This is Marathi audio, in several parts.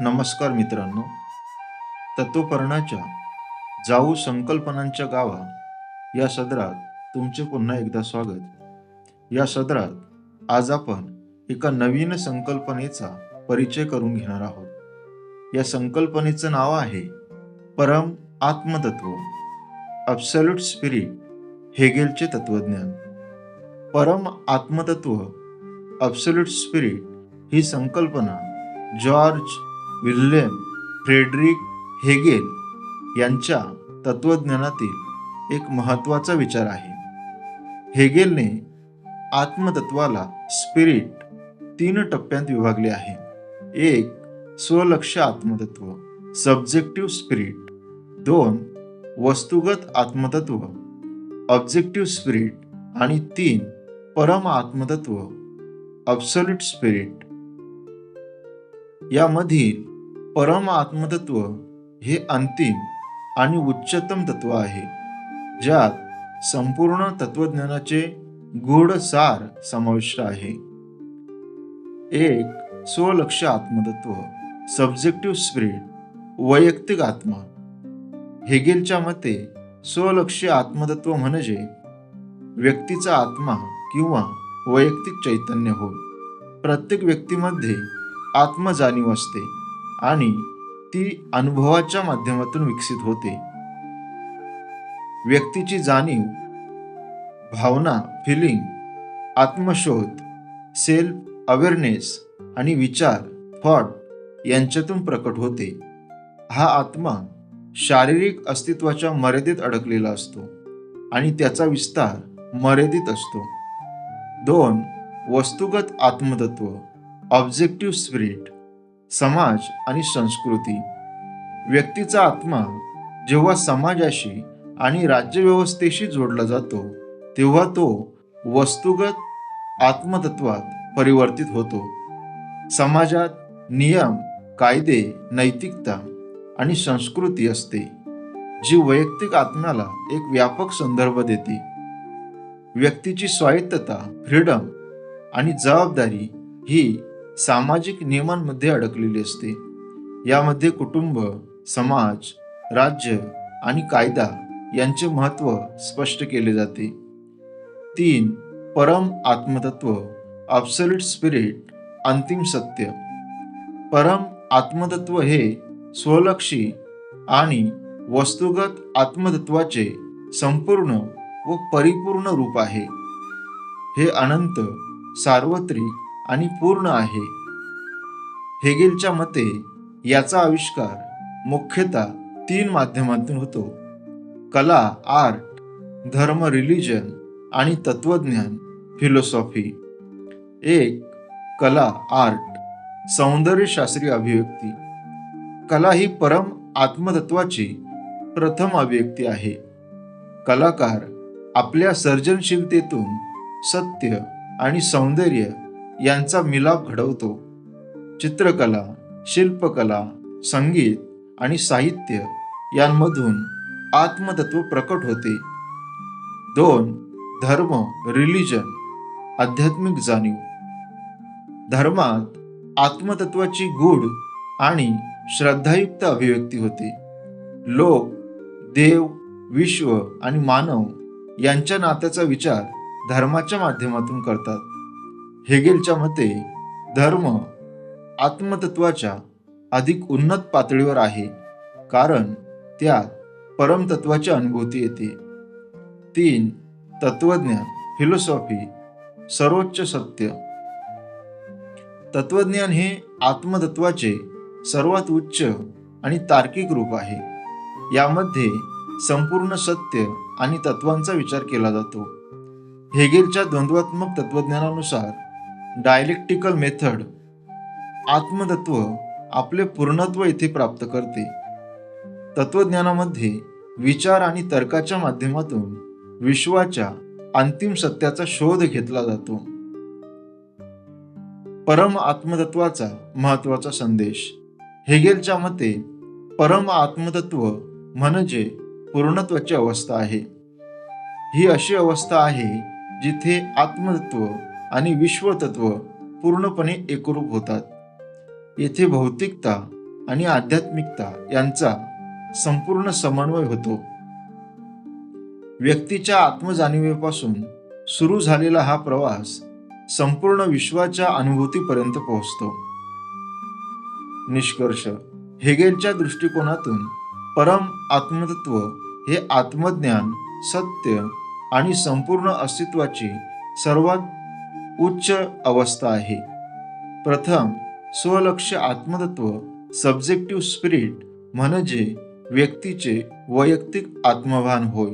नमस्कार मित्रांनो. तत्वपर्णाच्या जाऊ संकल्पनांच्या गावा या सदरात तुमचे पुन्हा एकदा स्वागत. या सदरात आज आपण एका नवीन संकल्पनेचा परिचय करून घेणार आहोत. या संकल्पनेचं नाव आहे परम आत्मतत्व अब्सल्यूट स्पिरिट हेगेलचे तत्वज्ञान. परम आत्मतत्व अब्सल्यूट स्पिरिट ही संकल्पना जॉर्ज विल्यम फ्रेडरिक हेगेल यांच्या तत्वज्ञानातील एक महत्त्वाचा विचार आहे. हेगेलने आत्मतत्वाला स्पिरिट तीन टप्प्यात विभागले आहे. एक स्वलक्ष आत्मतत्व सब्जेक्टिव्ह स्पिरिट. दोन वस्तुगत आत्मतत्व ऑब्जेक्टिव्ह स्पिरिट. आणि तीन परम आत्मतत्व अब्सोल्यूट स्पिरिट. यामधील परम आत्मतत्व हे अंतिम आणि उच्चतम तत्व आहे ज्यात संपूर्ण तत्वज्ञानाचे गूढ सार समाविष्ट आहे. एक स्वलक्ष आत्मतत्व सब्जेक्टिव्ह स्पिरिट वैयक्तिक आत्मा. हेगेलच्या मते स्वलक्ष आत्मतत्व म्हणजे व्यक्तीचा आत्मा किंवा वैयक्तिक चैतन्य होय. प्रत्येक व्यक्तीमध्ये आत्मजाणीव असते. आणि ती अनुभवाच्या माध्यमातून विकसित होते. व्यक्तीची जाणीव भावना फिलिंग आत्मशोध सेल्फ अवेअरनेस आणि विचार थॉट यांच्यातून प्रकट होते. हा आत्मा शारीरिक अस्तित्वाच्या मर्यादेत अडकलेला असतो आणि त्याचा विस्तार मर्यादित असतो. दोन वस्तुगत आत्मतत्व ऑब्जेक्टिव्ह स्पिरिट समाज आणि संस्कृती. व्यक्तीचा आत्मा जेव्हा समाजाशी आणि राज्यव्यवस्थेशी जोडला जातो तेव्हा तो वस्तुगत आत्मतत्वात परिवर्तित होतो. समाजात नियम कायदे नैतिकता आणि संस्कृती असते जी वैयक्तिक आत्म्याला एक व्यापक संदर्भ देते. व्यक्तीची स्वायत्तता फ्रीडम आणि जबाबदारी ही सामाजिक नियमांमध्ये अडकलेली असते. यामध्ये कुटुंब समाज राज्य आणि कायदा यांचे महत्त्व स्पष्ट केले जाते. तीन परम आत्मतत्व अब्सल्यूट स्पिरिट अंतिम सत्य. परम आत्मतत्व हे स्वलक्षी आणि वस्तुगत आत्मतत्वाचे संपूर्ण व परिपूर्ण रूप आहे. हे अनंत सार्वत्रिक आणि पूर्ण आहे. हेगेलच्या मते याचा आविष्कार मुख्यतः तीन माध्यमातून होतो. कला आर्ट धर्म रिलिजन आणि तत्वज्ञान फिलॉसॉफी. एक कला आर्ट सौंदर्यशास्त्रीय अभिव्यक्ती. कला ही परम आत्मतत्वाची प्रथम अभिव्यक्ती आहे. कलाकार आपल्या सर्जनशीलतेतून सत्य आणि सौंदर्य यांचा मिलाप घडवतो. चित्रकला शिल्पकला संगीत आणि साहित्य यांमधून आत्मतत्व प्रकट होते. दोन धर्म रिलिजन आध्यात्मिक जाणीव. धर्मात आत्मतत्वाची गूढ आणि श्रद्धायुक्त अभिव्यक्ती होते. लोक देव विश्व आणि मानव यांच्या नात्याचा विचार धर्माच्या माध्यमातून करतात. हेगेलच्या मते धर्म आत्मतत्वाच्या अधिक उन्नत पातळीवर आहे कारण त्यात परमतत्वाची अनुभूती येते. तीन तत्वज्ञ फिलॉसॉफी सर्वोच्च सत्य. तत्वज्ञान हे आत्मतत्वाचे सर्वात उच्च आणि तार्किक रूप आहे. यामध्ये संपूर्ण सत्य आणि तत्वांचा विचार केला जातो. हेगेलच्या द्वंद्वात्मक तत्वज्ञानानुसार डायलेक्टिकल मेथड आत्मतत्व आपले पूर्णत्व येथे प्राप्त करते. तत्वज्ञानामध्ये विचार आणि तर्काच्या माध्यमातून विश्वाच्या अंतिम सत्याचा शोध घेतला जातो. परम आत्मतत्वाचा महत्त्वाचा संदेश. हेगेलच्या मते परम आत्मतत्व म्हणजे पूर्णत्वाची अवस्था आहे. ही अशी अवस्था आहे जिथे आत्मतत्व आणि विश्वतत्व पूर्णपणे एकरूप होतात. येथे भौतिकता आणि आध्यात्मिकता यांचा संपूर्ण समन्वय होतो. व्यक्तीच्या आत्मजाणीवेपासून सुरू झालेला हा प्रवास संपूर्ण विश्वाच्या अनुभूतीपर्यंत पोहोचतो. निष्कर्ष हेगेलच्या दृष्टिकोनातून परम आत्मतत्व हे आत्मज्ञान सत्य आणि संपूर्ण अस्तित्वाची सर्वात उच्च अवस्था आहे. प्रथम स्वलक्ष आत्मतत्व सब्जेक्टिव्ह स्पिरिट म्हणजे व्यक्तीचे वैयक्तिक आत्मभान होय.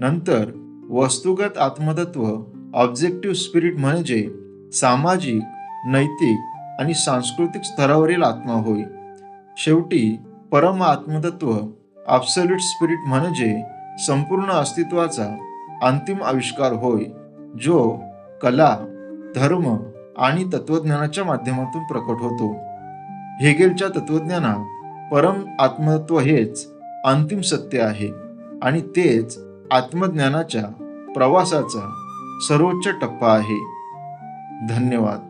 नंतर वस्तुगत आत्मतत्व ऑब्जेक्टिव्ह स्पिरिट म्हणजे सामाजिक नैतिक आणि सांस्कृतिक स्तरावरील आत्मा होय. शेवटी परम आत्मतत्व ॲब्सल्यूट स्पिरिट म्हणजे संपूर्ण अस्तित्वाचा अंतिम आविष्कार होय जो कला धर्म आणि तत्वज्ञानाच्या माध्यमातून प्रकट होतो. हेगेलच्या तत्वज्ञानात परम आत्मतत्व हेच अंतिम सत्य आहे आणि तेच आत्मज्ञानाच्या प्रवासाचा सर्वोच्च टप्पा आहे. धन्यवाद.